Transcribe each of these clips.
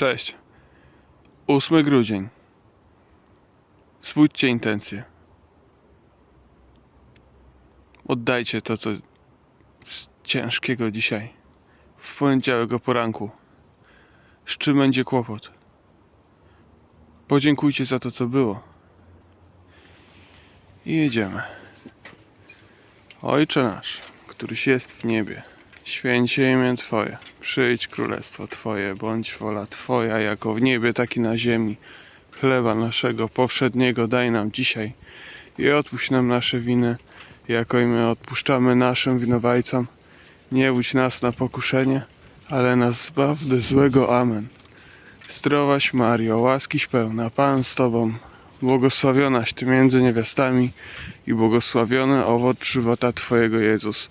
Cześć. 8 grudzień. Spójrzcie intencje. Oddajcie to, co z ciężkiego dzisiaj. W poniedziałek o poranku. Z czym będzie kłopot? Podziękujcie za to, co było. I jedziemy. Ojcze nasz, któryś jest w niebie, święcie imię Twoje, przyjdź królestwo Twoje, bądź wola Twoja, jako w niebie, tak i na ziemi. Chleba naszego powszedniego daj nam dzisiaj i odpuść nam nasze winy, jako i my odpuszczamy naszym winowajcom. Nie wódź nas na pokuszenie, ale nas zbaw do złego. Amen. Zdrowaś Mario, łaskiś pełna, Pan z Tobą, błogosławionaś Ty między niewiastami i błogosławiony owoc żywota Twojego Jezus.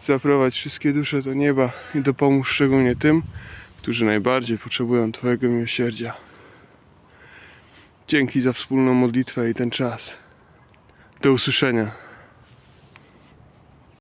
zaprowadź wszystkie dusze do nieba i dopomóż szczególnie tym, którzy najbardziej potrzebują Twojego miłosierdzia. Dzięki za wspólną modlitwę i ten czas. Do usłyszenia.